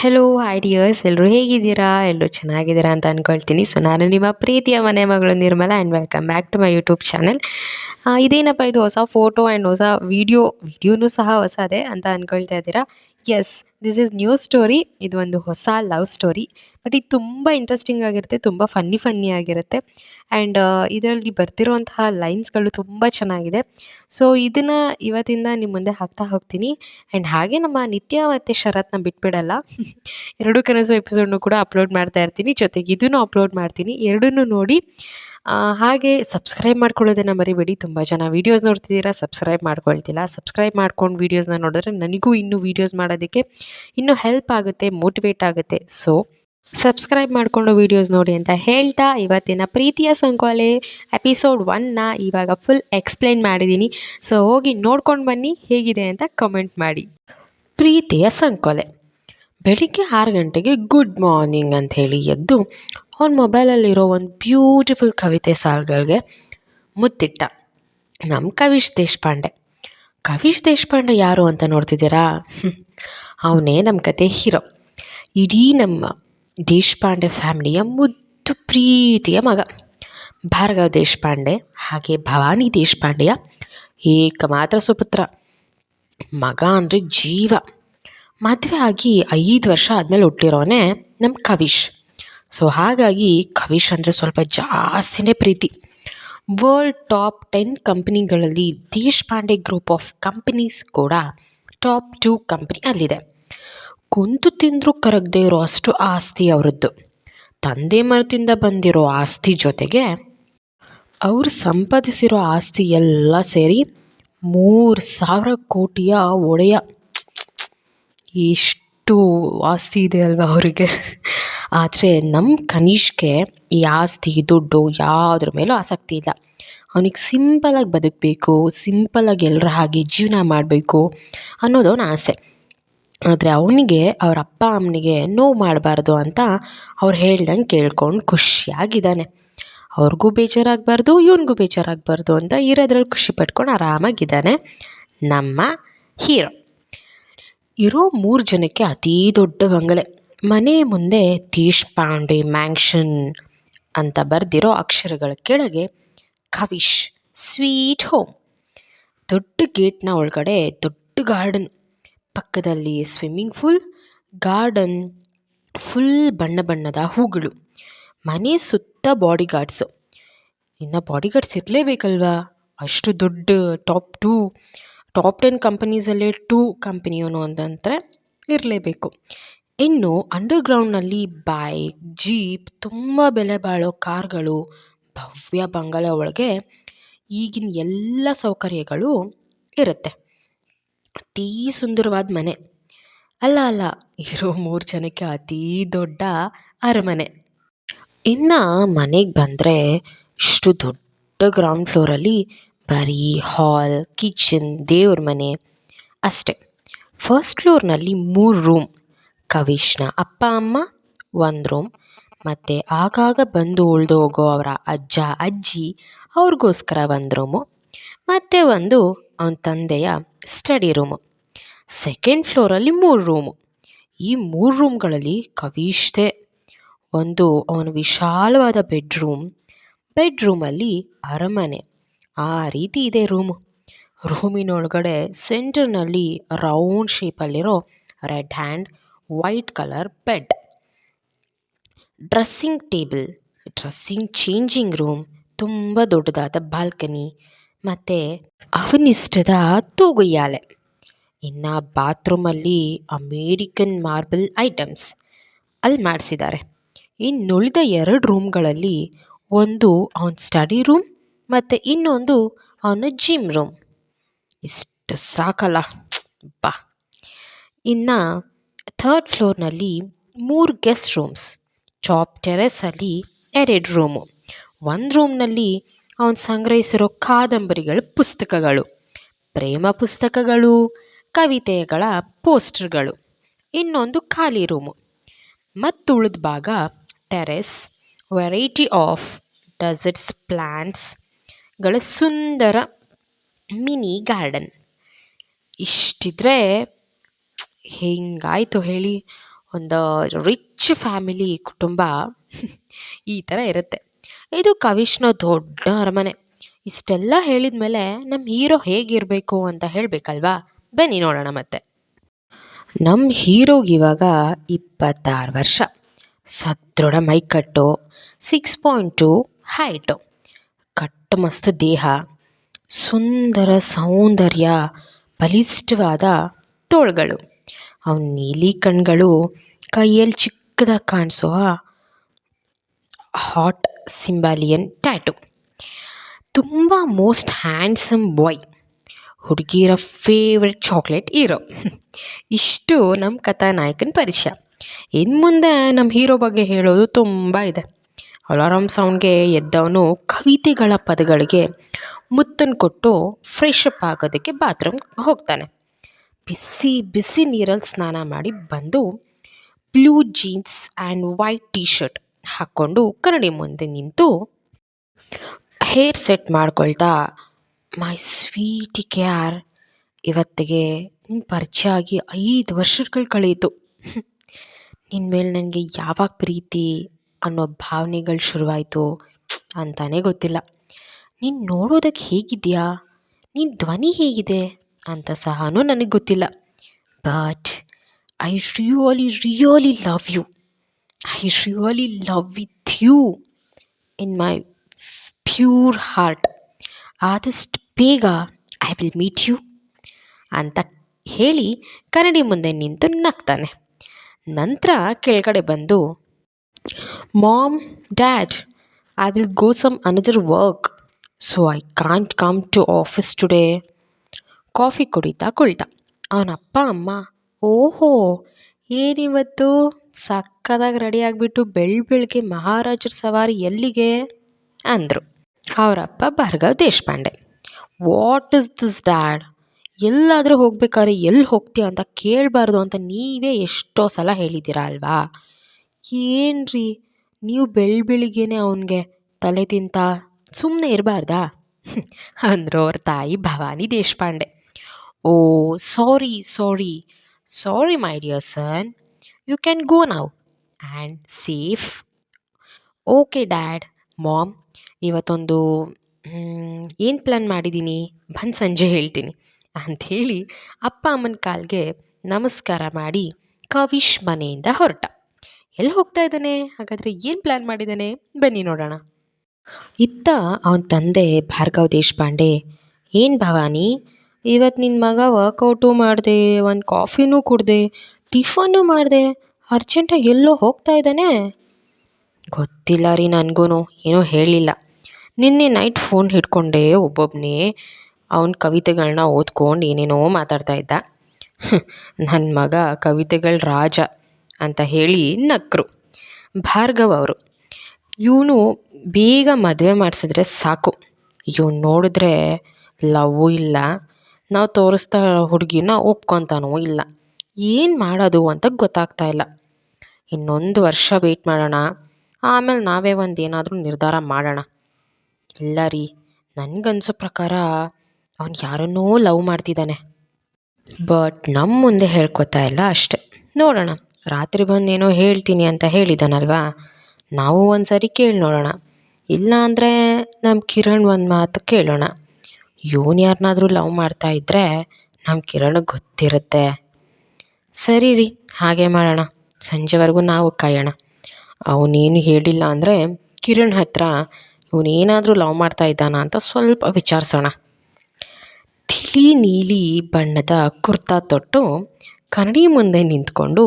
Hello hi dears ಎಲ್ಲರೂ ಹೇಗಿದ್ದೀರಾ? ಎಲ್ಲರೂ ಚೆನ್ನಾಗಿದ್ದೀರಾ ಅಂತ ಅಂದ್ಕೊಳ್ತೀನಿ ಸೊ ನಾನು ನಿಮ್ಮ ಪ್ರೀತಿಯ ಮನೆ ಮಗಳು Nirmala and welcome back to my YouTube channel ಇದೇನಪ್ಪ, ಇದು ಹೊಸ ಫೋಟೋ ಆ್ಯಂಡ್ ಹೊಸ ವೀಡಿಯೋ ವೀಡಿಯೋನೂ ಸಹ ಹೊಸದೇ ಅಂತ ಅಂದ್ಕೊಳ್ತಾ ಇದ್ದೀರಾ? Yes this is new story ಇದು ಒಂದು ಹೊಸ ಲವ್ ಸ್ಟೋರಿ ಬಟ್ ಇದು ತುಂಬ ಇಂಟ್ರೆಸ್ಟಿಂಗ್ ಆಗಿರುತ್ತೆ, ತುಂಬ ಫನ್ನಿ ಫನ್ನಿ ಆಗಿರುತ್ತೆ. ಆ್ಯಂಡ್ ಇದರಲ್ಲಿ ಬರ್ತಿರುವಂತಹ ಲೈನ್ಸ್ಗಳು ತುಂಬ ಚೆನ್ನಾಗಿದೆ. ಸೊ ಇದನ್ನು ಇವತ್ತಿಂದ ನಿಮ್ಮ ಮುಂದೆ ಹಾಕ್ತಾ ಹೋಗ್ತೀನಿ. ಆ್ಯಂಡ್ ಹಾಗೆ ನಮ್ಮ ನಿತ್ಯ ಮತ್ತು ಶರತ್ನ ಬಿಟ್ಬಿಡಲ್ಲ. ಎರಡು ಕನಸು ಎಪಿಸೋಡ್ನು ಕೂಡ ಅಪ್ಲೋಡ್ ಮಾಡ್ತಾ ಇರ್ತೀನಿ. ಜೊತೆಗೆ ಇದನ್ನು ಅಪ್ಲೋಡ್ ಮಾಡ್ತೀನಿ. ಎರಡನ್ನೂ ನೋಡಿ. ಹಾಗೆ ಸಬ್ಸ್ಕ್ರೈಬ್ ಮಾಡ್ಕೊಳ್ಳೋದನ್ನು ಮರಿಬೇಡಿ. ತುಂಬ ಜನ ವೀಡಿಯೋಸ್ ನೋಡ್ತಿದ್ದೀರಾ ಸಬ್ಸ್ಕ್ರೈಬ್ ಮಾಡ್ಕೊಳ್ತಿಲ್ಲ. ಸಬ್ಸ್ಕ್ರೈಬ್ ಮಾಡ್ಕೊಂಡು ವೀಡಿಯೋಸ್ನ ನೋಡಿದ್ರೆ ನನಗೂ ಇನ್ನೂ ವೀಡಿಯೋಸ್ ಮಾಡೋದಕ್ಕೆ ಇನ್ನೂ ಹೆಲ್ಪ್ ಆಗುತ್ತೆ ಮೋಟಿವೇಟ್ ಆಗುತ್ತೆ. ಸೊ ಸಬ್ಸ್ಕ್ರೈಬ್ ಮಾಡಿಕೊಂಡು ವೀಡಿಯೋಸ್ ನೋಡಿ ಅಂತ ಹೇಳ್ತಾ ಇವತ್ತಿನ ಪ್ರೀತಿಯ ಸಂಕೋಲೆ ಎಪಿಸೋಡ್ ಒನ್ನ ಇವಾಗ ಫುಲ್ ಎಕ್ಸ್ಪ್ಲೈನ್ ಮಾಡಿದ್ದೀನಿ. ಸೊ ಹೋಗಿ ನೋಡ್ಕೊಂಡು ಬನ್ನಿ, ಹೇಗಿದೆ ಅಂತ ಕಮೆಂಟ್ ಮಾಡಿ. ಪ್ರೀತಿಯ ಸಂಕೋಲೆ. ಬೆಳಿಗ್ಗೆ ಆರು ಗಂಟೆಗೆ ಗುಡ್ ಮಾರ್ನಿಂಗ್ ಅಂತ ಹೇಳಿ ಎದ್ದು ಅವ್ನ ಮೊಬೈಲಲ್ಲಿರೋ ಒಂದು ಬ್ಯೂಟಿಫುಲ್ ಕವಿತೆ ಸಾಲುಗಳಿಗೆ ಮುತ್ತಿಟ್ಟ. ನಮ್ಮ ಕವಿಶ್ ದೇಶಪಾಂಡೆ. ಕವಿಶ್ ದೇಶಪಾಂಡೆ ಯಾರು ಅಂತ ನೋಡ್ತಿದ್ದೀರಾ? ಅವನೇ ನಮ್ಮ ಕತೆ ಹೀರೋ. ಇಡೀ ನಮ್ಮ ದೇಶಪಾಂಡೆ ಫ್ಯಾಮಿಲಿಯ ಮುದ್ದು ಪ್ರೀತಿಯ ಮಗ. ಭಾರ್ಗವ್ ದೇಶಪಾಂಡೆ ಹಾಗೆ ಭವಾನಿ ದೇಶಪಾಂಡೆಯ ಏಕಮಾತ್ರ ಸುಪುತ್ರ. ಮಗ ಅಂದರೆ ಜೀವ. ಮದುವೆ ಆಗಿ ಐದು ವರ್ಷ ಆದಮೇಲೆ ಹುಟ್ಟಿರೋನೆ ನಮ್ಮ ಕವಿಶ್. ಸೊ ಹಾಗಾಗಿ ಕವಿಶ್ ಅಂದರೆ ಸ್ವಲ್ಪ ಜಾಸ್ತಿನೇ ಪ್ರೀತಿ. ವರ್ಲ್ಡ್ ಟಾಪ್ ಟೆನ್ ಕಂಪ್ನಿಗಳಲ್ಲಿ ದೇಶಪಾಂಡೆ ಗ್ರೂಪ್ ಆಫ್ ಕಂಪನೀಸ್ ಕೂಡ ಟಾಪ್ ಟೂ ಕಂಪ್ನಿ ಅಲ್ಲಿದೆ. ಕುಂತು ತಿಂದರೂ ಕರಗದೆ ಇರೋ ಅಷ್ಟು ಆಸ್ತಿ ಅವರದ್ದು. ತಂದೆ ಮರದಿಂದ ಬಂದಿರೋ ಆಸ್ತಿ ಜೊತೆಗೆ ಅವರು ಸಂಪಾದಿಸಿರೋ ಆಸ್ತಿ ಎಲ್ಲ ಸೇರಿ ಮೂರು ಸಾವಿರ ಕೋಟಿಯ ಒಡೆಯ. ಎಷ್ಟು ಆಸ್ತಿ ಇದೆ ಅಲ್ವಾ ಅವರಿಗೆ? ಆದರೆ ನಮ್ಮ ಕನಿಷ್ಗೆ ಈ ಆಸ್ತಿ, ದುಡ್ಡು ಯಾವುದ್ರ ಮೇಲೂ ಆಸಕ್ತಿ ಇಲ್ಲ. ಅವನಿಗೆ ಸಿಂಪಲಾಗಿ ಬದುಕಬೇಕು ಸಿಂಪಲಾಗಿ ಎಲ್ಲರ ಹಾಗೆ ಜೀವನ ಮಾಡಬೇಕು ಅನ್ನೋದು ಅವನ ಆಸೆ. ಆದರೆ ಅವನಿಗೆ, ಅವ್ರ ಅಪ್ಪ ಅಮ್ಮನಿಗೆ ನೋವು ಮಾಡಬಾರ್ದು ಅಂತ ಅವ್ರು ಹೇಳ್ದಂಗೆ ಕೇಳ್ಕೊಂಡು ಖುಷಿಯಾಗಿದ್ದಾನೆ. ಅವ್ರಿಗೂ ಬೇಜಾರಾಗಬಾರ್ದು, ಇವನಿಗೂ ಬೇಜಾರಾಗಬಾರ್ದು ಅಂತ ಇರೋದ್ರಲ್ಲಿ ಖುಷಿ ಪಟ್ಕೊಂಡು ಆರಾಮಾಗಿದ್ದಾನೆ ನಮ್ಮ ಹೀರೋ. ಇರೋ ಮೂರು ಜನಕ್ಕೆ ಅತೀ ದೊಡ್ಡ ಬಂಗಲೆ. ಮನೆ ಮುಂದೆ ದೇಶಪಾಂಡೆ ಮ್ಯಾಂಕ್ಷನ್ ಅಂತ ಬರೆದಿರೋ ಅಕ್ಷರಗಳ ಕೆಳಗೆ ಕವಿಶ್, ಸ್ವೀಟ್ ಹೋಮ್. ದೊಡ್ಡ ಗೇಟ್ನ ಒಳಗಡೆ ದೊಡ್ಡ ಗಾರ್ಡನ್. ಪಕ್ಕದಲ್ಲಿ ಸ್ವಿಮ್ಮಿಂಗ್ ಫೂಲ್ ಗಾರ್ಡನ್ ಫುಲ್ ಬಣ್ಣ ಬಣ್ಣದ ಹೂಗಳು. ಮನೆ ಸುತ್ತ ಬಾಡಿಗಾರ್ಡ್ಸು. ಇನ್ನು ಬಾಡಿಗಾರ್ಡ್ಸ್ ಇರಲೇಬೇಕಲ್ವಾ? ಅಷ್ಟು ದೊಡ್ಡ ಟಾಪ್ ಟೂ. ಟಾಪ್ ಟೆನ್ ಕಂಪನೀಸಲ್ಲೇ ಟೂ ಕಂಪನಿಯವನು ಅಂತಂದರೆ ಇರಲೇಬೇಕು. ಇನ್ನು ಅಂಡರ್ಗ್ರೌಂಡ್ನಲ್ಲಿ ಬೈಕ್, ಜೀಪ್ ತುಂಬ ಬೆಲೆ ಬಾಳೋ ಕಾರ್ಗಳು ಭವ್ಯ ಬಂಗಲೆ ಒಳಗೆ ಈಗಿನ ಎಲ್ಲ ಸೌಕರ್ಯಗಳು ಇರುತ್ತೆ. ಅತೀ ಸುಂದರವಾದ ಮನೆ. ಅಲ್ಲ ಅಲ್ಲ, ಇರೋ ಮೂರು ಜನಕ್ಕೆ ಅತೀ ದೊಡ್ಡ ಅರಮನೆ. ಇನ್ನು ಮನೆಗೆ ಬಂದರೆ ಇಷ್ಟು ದೊಡ್ಡ ಗ್ರೌಂಡ್ ಫ್ಲೋರಲ್ಲಿ ಬರೀ ಹಾಲ್, ಕಿಚನ್, ದೇವ್ರ ಮನೆ ಅಷ್ಟೆ. ಫಸ್ಟ್ ಫ್ಲೋರ್ನಲ್ಲಿ ಮೂರು ರೂಮ್. ಕವಿಷ್ಣ ಅಪ್ಪ, ಅಮ್ಮ ಒಂದು ರೂಮ್. ಮತ್ತು ಆಗಾಗ ಬಂದು ಉಳಿದು ಹೋಗೋ ಅವರ ಅಜ್ಜ, ಅಜ್ಜಿ ಅವ್ರಿಗೋಸ್ಕರ ಒಂದು ರೂಮು. ಮತ್ತು ಒಂದು ಅವನ ತಂದೆಯ ಸ್ಟಡಿ ರೂಮು. ಸೆಕೆಂಡ್ ಫ್ಲೋರಲ್ಲಿ ಮೂರು ರೂಮು. ಈ ಮೂರು ರೂಮ್ಗಳಲ್ಲಿ ಕವಿಶ್ದೇ ಒಂದು ಅವನ ವಿಶಾಲವಾದ ಬೆಡ್ರೂಮ್. ಬೆಡ್ರೂಮಲ್ಲಿ ಅರಮನೆ. ಆ ರೀತಿ ಇದೆ ರೂಮು. ರೂಮಿನೊಳಗಡೆ ಸೆಂಟರ್ನಲ್ಲಿ round ಶೇಪಲ್ಲಿರೋ red and, white colour bed. Dressing table, dressing changing room, ತುಂಬ ದೊಡ್ಡದಾದ ಬಾಲ್ಕನಿ ಮತ್ತು ಅವನಿಷ್ಟದ ತೂಗುಯ್ಯಾಲೆ ಇನ್ನು ಬಾತ್ರೂಮಲ್ಲಿ ಅಮೇರಿಕನ್ ಮಾರ್ಬಲ್ ಐಟಮ್ಸ್ ಅಲ್ಲಿ ಮಾಡಿಸಿದ್ದಾರೆ ಇನ್ನುಳಿದ ಎರಡು ರೂಮ್ಗಳಲ್ಲಿ ಒಂದು ಅವನ ಸ್ಟಡಿ ರೂಮ್ ಮತ್ತು ಇನ್ನೊಂದು ಅವನ ಜಿಮ್ ರೂಮ್ ಇಷ್ಟು ಸಾಕಲ್ಲ. ಬಾ. ಇನ್ನು ಥರ್ಡ್ ಫ್ಲೋರ್ನಲ್ಲಿ ಮೂರು ಗೆಸ್ಟ್ ರೂಮ್ಸ್ ಟಾಪ್ ಟೆರೆಸಲ್ಲಿ ಎರಡು ರೂಮು ಒಂದು ರೂಮ್ನಲ್ಲಿ ಅವನು ಸಂಗ್ರಹಿಸಿರೋ ಕಾದಂಬರಿಗಳ, ಪುಸ್ತಕಗಳು. ಪ್ರೇಮ ಪುಸ್ತಕಗಳು, ಕವಿತೆಗಳ ಪೋಸ್ಟರ್ಗಳು. ಇನ್ನೊಂದು ಖಾಲಿ ರೂಮು ಮತ್ತು ಉಳಿದ ಭಾಗ ಟೆರೆಸ್ ವೆರೈಟಿ ಆಫ್ ಡಸರ್ಟ್ಸ್ ಪ್ಲ್ಯಾಂಟ್ಸ್ಗಳ ಸುಂದರ ಮಿನಿ ಗಾರ್ಡನ್. ಇಷ್ಟಿದ್ರೆ ಹೆಂಗಾಯಿತು ಹೇಳಿ. ಒಂದು ರಿಚ್ ಫ್ಯಾಮಿಲಿ ಕುಟುಂಬ ಈ ಥರ ಇರುತ್ತೆ. ಇದು ಕವಿಶ್ನ ದೊಡ್ಡ ಅರಮನೆ. ಇಷ್ಟೆಲ್ಲ ಹೇಳಿದ ಮೇಲೆ ನಮ್ಮ ಹೀರೋ ಹೇಗಿರಬೇಕು ಅಂತ ಹೇಳಬೇಕಲ್ವಾ? ಬನ್ನಿ ನೋಡೋಣ ಮತ್ತೆ. ನಮ್ಮ ಹೀರೋಗಿವಾಗ ಇಪ್ಪತ್ತಾರು ವರ್ಷ. ಸದೃಢ ಮೈಕಟ್ಟು ಸಿಕ್ಸ್ ಪಾಯಿಂಟ್ ಟು ಹೈಟು ಮಸ್ತ್ ದೇಹ, ಸುಂದರ ಸೌಂದರ್ಯ, ಬಲಿಷ್ಠವಾದ ತೋಳುಗಳು. ಅವನ ನೀಲಿ ಕಣ್ಗಳು ಕೈಯಲ್ಲಿ ಚಿಕ್ಕದಾಗಿ ಕಾಣಿಸುವ ಹಾಟ್ ಸಿಂಬಾಲಿಯನ್ ಟ್ಯಾಟು. ತುಂಬ ಮೋಸ್ಟ್ ಹ್ಯಾಂಡ್ಸಮ್ ಬಾಯ್ ಹುಡುಗಿಯರ ಫೇವ್ರೆಟ್ ಚಾಕ್ಲೇಟ್ ಹೀರೋ. ಇಷ್ಟು ನಮ್ಮ ಕಥಾನಾಯಕನ ಪರಿಚಯ. ಇನ್ನು ಮುಂದೆ ನಮ್ಮ ಹೀರೋ ಬಗ್ಗೆ ಹೇಳೋದು ತುಂಬ ಇದೆ. ಅಲಾರಾಮ್ ಸೌಂಡ್ಗೆ ಎದ್ದವನು ಕವಿತೆಗಳ ಪದಗಳಿಗೆ ಮುತ್ತನ್ನು ಕೊಟ್ಟು ಫ್ರೆಶ್ ಅಪ್ ಆಗೋದಕ್ಕೆ ಬಾತ್ರೂಮ್ಗೆ ಹೋಗ್ತಾನೆ. ಬಿಸಿ ಬಿಸಿ ನೀರಲ್ಲಿ ಸ್ನಾನ ಮಾಡಿ ಬಂದು blue jeans and white T shirt ಹಾಕ್ಕೊಂಡು ಕನ್ನಡಿ ಮುಂದೆ ನಿಂತು ಹೇರ್ ಸೆಟ್ ಮಾಡ್ಕೊಳ್ತಾ ಮೈ ಸ್ವೀಟ್ ಕ್ಯಾರ್ ಇವತ್ತಿಗೆ ನಿನ್ನ ಪರಿಚಯ ಆಗಿ ಐದು ವರ್ಷಗಳು ಕಳೆಯಿತು. ನಿನ್ನ ಮೇಲೆ ನನಗೆ ಯಾವಾಗ ಪ್ರೀತಿ ಅನ್ನೋ ಭಾವನೆಗಳು ಶುರುವಾಯಿತು ಅಂತಾನೆ ಗೊತ್ತಿಲ್ಲ. ನೀನು ನೋಡೋದಕ್ಕೆ ಹೇಗಿದೆಯಾ? ನಿನ್ನ ಧ್ವನಿ ಹೇಗಿದೆ? ಅಂತ ಸಹ ನನಗೆ ಗೊತ್ತಿಲ್ಲ. But I really really love you I really love with you in my pure heart ಆದಷ್ಟು ಬೇಗ ಐ ವಿಲ್ ಮೀಟ್ ಯು ಅಂತ ಹೇಳಿ ಕನ್ನಡಿ ಮುಂದೆ ನಿಂತು ನಗ್ತಾನೆ. ನಂತರ ಕೆಳಗಡೆ ಬಂದು mom dad I will go some another work so I can't come to office today coffee ಕುಡಿತಾ ಕುಳಿತ. ಅವನ ಅಪ್ಪ, ಅಮ್ಮ, ಓಹೋ, ಏನಿವತ್ತು? ಸಕ್ಕದಾಗಿ ರೆಡಿ ಆಗಿಬಿಟ್ಟು ಬೆಳ್ ಬೆಳಗ್ಗೆ ಮಹಾರಾಜರ ಸವಾರಿ ಎಲ್ಲಿಗೆ? ಅಂದರು. ಅವರಪ್ಪ Bhargav Deshpande. What is this dad ಎಲ್ಲಾದರೂ ಹೋಗ್ಬೇಕಾದ್ರೆ ಎಲ್ಲಿ ಹೋಗ್ತೀಯ ಅಂತ ಕೇಳಬಾರ್ದು ಅಂತ ನೀವೇ ಎಷ್ಟೋ ಸಲ ಹೇಳಿದ್ದೀರ ಅಲ್ವಾ? ಏನ್ರಿ? ನೀವು ಬೆಳ್ ಬೆಳಿಗ್ಗೆನೆ ಅವನಿಗೆ ತಲೆ ತಿಂತ ಸುಮ್ಮನೆ ಇರಬಾರ್ದಾ? ಅಂದರು ಅವ್ರ ತಾಯಿ Bhavani Deshpande. Oh, sorry sorry. Sorry, my dear son. You can go now and safe. Okay, dad, mom. ಇವತ್ತೊಂದು ಏನು ಪ್ಲ್ಯಾನ್ ಮಾಡಿದ್ದೀನಿ ಬಂದು ಸಂಜೆ ಹೇಳ್ತೀನಿ. ಅಂಥೇಳಿ ಅಪ್ಪ ಅಮ್ಮನ ಕಾಲಿಗೆ ನಮಸ್ಕಾರ ಮಾಡಿ ಕವಿಶ್ ಮನೆಯಿಂದ ಹೊರಟ. ಎಲ್ಲಿ ಹೋಗ್ತಾ ಇದ್ದಾನೆ? ಹಾಗಾದರೆ ಏನು ಪ್ಲ್ಯಾನ್ ಮಾಡಿದ್ದಾನೆ? ಬನ್ನಿ ನೋಡೋಣ. ಇತ್ತ ಅವನ ತಂದೆ ಭಾರ್ಗವ್ ದೇಶಪಾಂಡೆ, ಏನು ಭವಾನಿ ಇವತ್ತು ನಿನ್ನ ಮಗ ವರ್ಕೌಟು ಮಾಡಿದೆ, ಒಂದು ಕಾಫಿನೂ ಕುಡಿದೆ ಟಿಫನ್ನು ಮಾಡಿದೆ ಅರ್ಜೆಂಟಾಗಿ ಎಲ್ಲೋ ಹೋಗ್ತಾ ಇದ್ದಾನೆ? ಗೊತ್ತಿಲ್ಲ ರೀ ನನಗೂ ಏನೂ ಹೇಳಿಲ್ಲ. ನಿನ್ನೆ ನೈಟ್ ಫೋನ್ ಹಿಡ್ಕೊಂಡೆ ಒಬ್ಬೊಬ್ಬನೇ ಅವನ ಕವಿತೆಗಳನ್ನ ಓದ್ಕೊಂಡು ಏನೇನೋ ಮಾತಾಡ್ತಾ ಇದ್ದ. ನನ್ನ ಮಗ ಕವಿತೆಗಳ ರಾಜ. ಅಂತ ಹೇಳಿ ನಕ್ಕರು ಭಾರ್ಗವ್ ಅವರು, ಇವನು ಬೇಗ ಮದುವೆ ಮಾಡಿಸಿದ್ರೆ ಸಾಕು. ಇವ್ನು ನೋಡಿದ್ರೆ ಲವ್ ಇಲ್ಲ. ನಾವು ತೋರಿಸ್ತಾ ಹುಡುಗಿನ ಒಪ್ಕೊತಾನೂ ಇಲ್ಲ. ಏನು ಮಾಡೋದು ಅಂತ ಗೊತ್ತಾಗ್ತಾ ಇಲ್ಲ. ಇನ್ನೊಂದು ವರ್ಷ ವೆಯ್ಟ್ ಮಾಡೋಣ. ಆಮೇಲೆ ನಾವೇ ಒಂದು ಏನಾದರೂ ನಿರ್ಧಾರ ಮಾಡೋಣ. ಇಲ್ಲ ರೀ, ನನಗನ್ಸೋ ಪ್ರಕಾರ ಅವನು ಯಾರನ್ನೋ ಲವ್ ಮಾಡ್ತಿದ್ದಾನೆ. ಬಟ್ ನಮ್ಮ ಮುಂದೆ ಹೇಳ್ಕೊತಾ ಇಲ್ಲ ಅಷ್ಟೆ. ನೋಡೋಣ. ರಾತ್ರಿ ಬಂದೇನೋ ಹೇಳ್ತೀನಿ ಅಂತ ಹೇಳಿದ್ದಾನಲ್ವಾ ನಾವು ಒಂದು ಸರಿ ಕೇಳಿ ನೋಡೋಣ. ಇಲ್ಲ ಅಂದರೆ ನಮ್ಮ ಕಿರಣ್ ಒಂದು ಮಾತು ಕೇಳೋಣ. ಇವನು ಯಾರನ್ನಾದರೂ ಲವ್ ಮಾಡ್ತಾ ಇದ್ದರೆ ನಮ್ಮ ಕಿರಣ್ ಗೊತ್ತಿರುತ್ತೆ. ಸರಿ ರೀ, ಹಾಗೆ ಮಾಡೋಣ. ಸಂಜೆವರೆಗೂ ನಾವು ಕಾಯೋಣ. ಅವನೇನು ಹೇಳಿಲ್ಲ ಅಂದರೆ ಕಿರಣ್ ಹತ್ರ ಇವನೇನಾದರೂ ಲವ್ ಮಾಡ್ತಾ ಇದ್ದಾನ ಅಂತ ಸ್ವಲ್ಪ ವಿಚಾರಿಸೋಣ. ತಿಳಿ ನೀಲಿ ಬಣ್ಣದ ಕುರ್ತಾ ತೊಟ್ಟು ಕನ್ನಡಿ ಮುಂದೆ ನಿಂತ್ಕೊಂಡು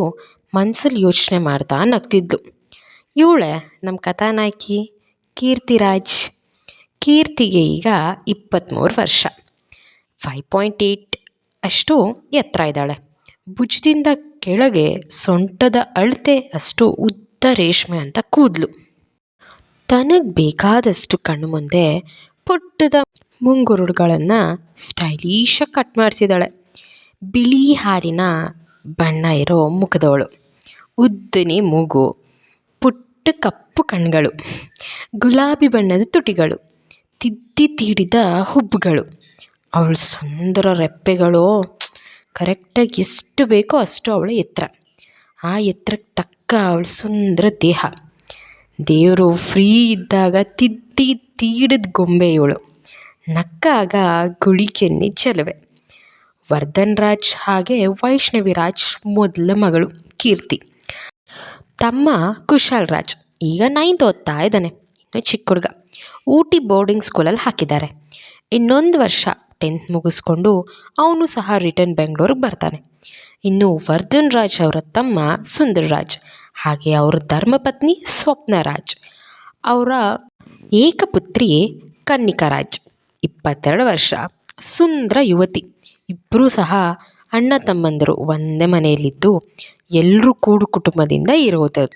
ಮನ್ಸಲ್ಲಿ ಯೋಚನೆ ಮಾಡ್ತಾ ನಗ್ತಿದ್ಲು. ಇವಳೆ ನಮ್ಮ ಕಥಾನಾಯಕಿ, ಕೀರ್ತಿರಾಜ್. ಕೀರ್ತಿಗೆ ಈಗ ಇಪ್ಪತ್ತ್ಮೂರು ವರ್ಷ. ಫೈವ್ ಪಾಯಿಂಟ್ ಏಯ್ಟ್ ಅಷ್ಟು ಎತ್ತರ ಇದ್ದಾಳೆ. ಭುಜದಿಂದ ಕೆಳಗೆ ಸೊಂಟದ ಅಳತೆ ಅಷ್ಟು ಉದ್ದ ರೇಷ್ಮೆ ಅಂತ ಕೂದಲು. ತನಗೆ ಬೇಕಾದಷ್ಟು ಕಣ್ಣು ಮುಂದೆ ಪುಟ್ಟದ ಮುಂಗುರುಡುಗಳನ್ನು ಸ್ಟೈಲಿಶಾಗಿ ಕಟ್ ಮಾಡಿಸಿದ್ದಾಳೆ. ಬಿಳಿ ಹಾರಿನ ಬಣ್ಣ ಇರೋ ಮುಖದವಳು. ಉದ್ದನೆ ಮೂಗು, ಪುಟ್ಟ ಕಪ್ಪು ಕಣ್ಗಳು, ಗುಲಾಬಿ ಬಣ್ಣದ ತುಟಿಗಳು, ತಿದ್ದಿ ತೀಡಿದ ಹುಬ್ಬುಗಳು. ಅವಳ ಸುಂದರ ರೆಪ್ಪೆಗಳು. ಕರೆಕ್ಟಾಗಿ ಎಷ್ಟು ಬೇಕೋ ಅಷ್ಟು ಅವಳ ಎತ್ತರ. ಆ ಎತ್ತರಕ್ಕೆ ತಕ್ಕ ಅವಳ ಸುಂದರ ದೇಹ. ದೇವರು ಫ್ರೀ ಇದ್ದಾಗ ತಿದ್ದಿ ತೀಡಿದ ಗೊಂಬೆ ಇವಳು. ನಕ್ಕಾಗ ಗುಳಿಕೆನ್ನಿ ಚೆಲುವೆ. ವರ್ಧನ್ ರಾಜ್ ಹಾಗೆ ವೈಷ್ಣವಿ ರಾಜ್ ಮೊದಲ ಮಗಳು ಕೀರ್ತಿ. ತಮ್ಮ ಕುಶಾಲ್ ರಾಜ್, ಈಗ ನೈನ್ತ್ ಓದ್ತಾ ಇದ್ದಾನೆ. ಚಿಕ್ಕ ಹುಡುಗ. ಊಟಿ ಬೋರ್ಡಿಂಗ್ ಸ್ಕೂಲಲ್ಲಿ ಹಾಕಿದ್ದಾರೆ. ಇನ್ನೊಂದು ವರ್ಷ ಟೆಂತ್ ಮುಗಿಸ್ಕೊಂಡು ಅವನು ಸಹ ರಿಟರ್ನ್ ಬೆಂಗಳೂರಿಗೆ ಬರ್ತಾನೆ. ಇನ್ನು ವರ್ಧನ್ ರಾಜ್ ಅವರ ತಮ್ಮ ಸುಂದರ್ ರಾಜ್, ಹಾಗೆ ಅವರ ಧರ್ಮಪತ್ನಿ ಸ್ವಪ್ನ ರಾಜ್, ಅವರ ಏಕಪುತ್ರಿ ಕನ್ನಿಕಾ ರಾಜ್, ಇಪ್ಪತ್ತೆರಡು ವರ್ಷ ಸುಂದರ ಯುವತಿ. ಇಬ್ಬರೂ ಸಹ ಅಣ್ಣ ತಮ್ಮಂದಿರು ಒಂದೇ ಮನೆಯಲ್ಲಿದ್ದು ಎಲ್ಲರೂ ಕೂಡು ಕುಟುಂಬದಿಂದ ಇರೋದು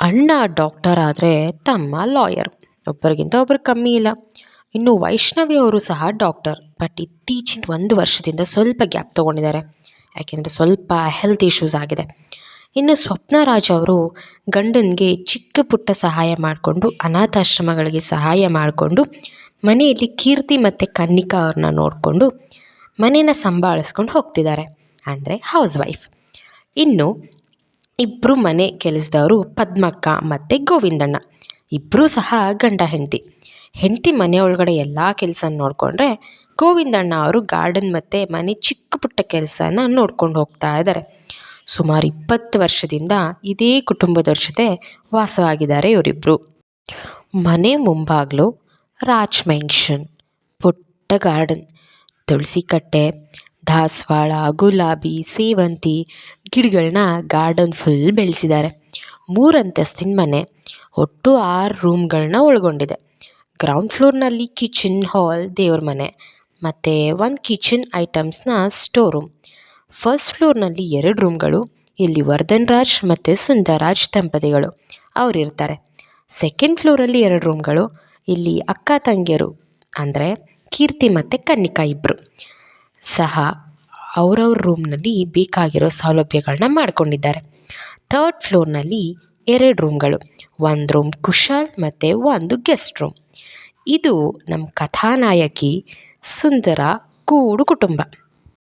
ಅಣ್ಣ ಡಾಕ್ಟರ್ ಆದರೆ ತಮ್ಮ ಲಾಯರ್. ಒಬ್ಬರಿಗಿಂತ ಒಬ್ಬರು ಕಮ್ಮಿ ಇಲ್ಲ. ಇನ್ನು ವೈಷ್ಣವಿ ಅವರು ಸಹ ಡಾಕ್ಟರ್. ಬಟ್ ಇತ್ತೀಚಿನ ಒಂದು ವರ್ಷದಿಂದ ಸ್ವಲ್ಪ ಗ್ಯಾಪ್ ತೊಗೊಂಡಿದ್ದಾರೆ. ಯಾಕೆಂದರೆ ಸ್ವಲ್ಪ ಹೆಲ್ತ್ ಇಶ್ಯೂಸ್ ಆಗಿದೆ. ಇನ್ನು ಸ್ವಪ್ನ ರಾಜ್ ಅವರು ಗಂಡನಿಗೆ ಚಿಕ್ಕ ಪುಟ್ಟ ಸಹಾಯ ಮಾಡಿಕೊಂಡು, ಅನಾಥಾಶ್ರಮಗಳಿಗೆ ಸಹಾಯ ಮಾಡಿಕೊಂಡು, ಮನೆಯಲ್ಲಿ ಕೀರ್ತಿ ಮತ್ತು ಕನ್ನಿಕಾ ಅವ್ರನ್ನ ನೋಡಿಕೊಂಡು, ಮನೇನ ಸಂಭಾಳಿಸ್ಕೊಂಡು ಹೋಗ್ತಿದ್ದಾರೆ. ಅಂದರೆ ಹೌಸ್ ವೈಫ್ ಇನ್ನು ಇಬ್ಬರು ಮನೆ ಕೆಲಸದವರು ಪದ್ಮಕ್ಕ ಮತ್ತು ಗೋವಿಂದಣ್ಣ. ಇಬ್ಬರೂ ಸಹ ಗಂಡ ಹೆಂಡತಿ. ಹೆಂಡತಿ ಮನೆ ಒಳಗಡೆ ಎಲ್ಲ ಕೆಲಸ ನೋಡಿಕೊಂಡ್ರೆ ಗೋವಿಂದಣ್ಣ ಅವರು ಗಾರ್ಡನ್ ಮತ್ತು ಮನೆ ಚಿಕ್ಕ ಪುಟ್ಟ ಕೆಲಸನ ನೋಡ್ಕೊಂಡು ಹೋಗ್ತಾ ಇದ್ದಾರೆ ಸುಮಾರು ಇಪ್ಪತ್ತು ವರ್ಷದಿಂದ ಇದೇ ಕುಟುಂಬದವ್ರ ಜೊತೆ ವಾಸವಾಗಿದ್ದಾರೆ ಇವರಿಬ್ಬರು ಮನೆ ಮುಂಭಾಗಲು ರಾಜ್ ಮೆನ್ಷನ್ ಪುಟ್ಟ ಗಾರ್ಡನ್, ತುಳಸಿ ಕಟ್ಟೆ ದಾಸವಾಳ, ಗುಲಾಬಿ, ಸೇವಂತಿ ಗಿಡಗಳನ್ನ ಗಾರ್ಡನ್ ಫುಲ್ ಬೆಳೆಸಿದ್ದಾರೆ ಮೂರು ಅಂತಸ್ತಿನ ಮನೆ, ಒಟ್ಟು ಆರು ರೂಮ್ಗಳನ್ನ ಒಳಗೊಂಡಿದೆ. ಗ್ರೌಂಡ್ ಫ್ಲೋರ್ನಲ್ಲಿ ಕಿಚನ್ ಹಾಲ್, ದೇವ್ರ ಮನೆ, ಮತ್ತು ಒಂದು ಕಿಚನ್ ಐಟಮ್ಸ್ನ ಸ್ಟೋರ್ ರೂಮ್. ಫಸ್ಟ್ ಫ್ಲೋರ್ನಲ್ಲಿ ಎರಡು ರೂಮ್ಗಳು, ಇಲ್ಲಿ ವರ್ಧನ್ ರಾಜ್ ಮತ್ತು ಸುಂದರಾಜ್ ದಂಪತಿಗಳು ಅವರಿರ್ತಾರೆ ಸೆಕೆಂಡ್ ಫ್ಲೋರಲ್ಲಿ ಎರಡು ರೂಮ್ಗಳು, ಇಲ್ಲಿ ಅಕ್ಕ ತಂಗಿಯರು, ಅಂದರೆ ಕೀರ್ತಿ ಮತ್ತು ಕನ್ನಿಕಾ ಇಬ್ಬರು ಸಹ ಅವ್ರವ್ರ ರೂಮ್ನಲ್ಲಿ ಬೇಕಾಗಿರೋ ಸೌಲಭ್ಯಗಳನ್ನ ಮಾಡ್ಕೊಂಡಿದ್ದಾರೆ. ಥರ್ಡ್ ಫ್ಲೋರ್ನಲ್ಲಿ ಎರಡು ರೂಮ್ಗಳು ಒಂದು ರೂಮ್ ಕುಶಾಲ್ ಮತ್ತು ಒಂದು ಗೆಸ್ಟ್ ರೂಮ್ ಇದು ನಮ್ಮ ಕಥಾನಾಯಕಿ ಸುಂದರ ಕೂಡು ಕುಟುಂಬ.